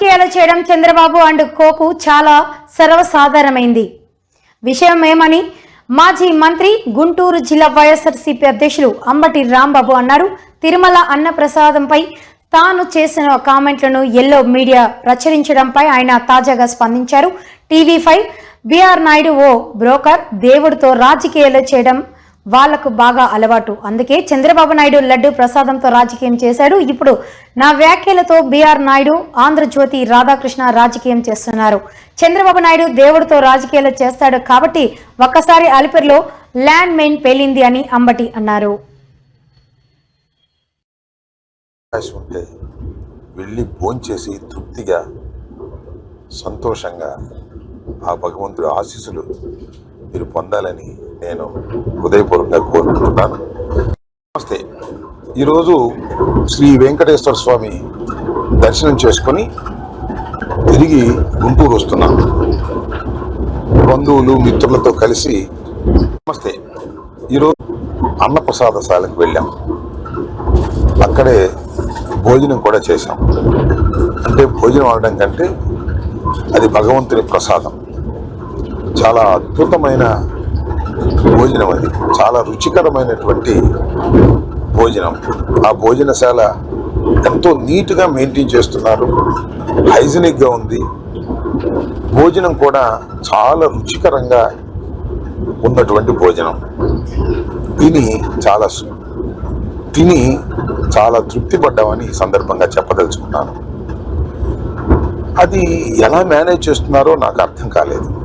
రాజకీయాలు చేయడం Chandrababu and Coke చాలా సర్వసాధారణమైంది. విషయం ఏమని మాజీ మంత్రి గుంటూరు జిల్లా వైఎస్ఆర్సీపీ అధ్యక్షులు అంబటి రాంబాబు అన్నారు. తిరుమల అన్నప్రసాదంపై తాను చేసిన కామెంట్లను ఎల్లో మీడియా ప్రచురించడంపై ఆయన తాజాగా స్పందించారు. TV five B R Naidu ఓ బ్రోకర్ దేవుడితో రాజకీయాలు చేయడం వాళ్ళకు బాగా అలవాటు. అందుకే చంద్రబాబు నాయుడు లడ్డు ప్రసాదంతో రాజకీయం చేశాడు. ఇప్పుడు నా వ్యాఖ్యలతో బీఆర్ నాయుడు ఆంధ్రజ్యోతి రాధాకృష్ణ రాజకీయం చేస్తున్నారు. చంద్రబాబు నాయుడు దేవుడితో రాజకీయాలు చేస్తాడు కాబట్టి ఒక్కసారి అలిపిరిలో ల్యాండ్ మెయిన్ పేలింది అని అంబటి అన్నారు. ఉంటే వెళ్ళి భోంచేసి తృప్తిగా సంతోషంగా ఆ భగవంతుడి ఆశీస్సులు మీరు పొందాలని నేను హృదయపూర్వకంగా కోరుకుంటున్నాను. నమస్తే. ఈరోజు శ్రీ వెంకటేశ్వర స్వామి దర్శనం చేసుకొని తిరిగి గుంటూరు వస్తున్నాను బంధువులు మిత్రులతో కలిసి నమస్తే. ఈరోజు అన్నప్రసాదశాలకు వెళ్ళాం. అక్కడే భోజనం కూడా చేశాం. అంటే భోజనం అనడం కంటే అది భగవంతుని ప్రసాదం. చాలా అద్భుతమైన భోజనం అది చాలా రుచికరమైనటువంటి భోజనం. ఆ భోజనశాల ఎంతో నీట్గా మెయింటైన్ చేస్తున్నారు. హైజీనిక్గా ఉంది. భోజనం కూడా చాలా రుచికరంగా ఉన్నటువంటి భోజనం. తిని చాలా తిని చాలా తృప్తి పడ్డామని ఈ సందర్భంగా చెప్పదలుచుకున్నాను. అది ఎలా మేనేజ్ చేస్తున్నారో నాకు అర్థం కాలేదు.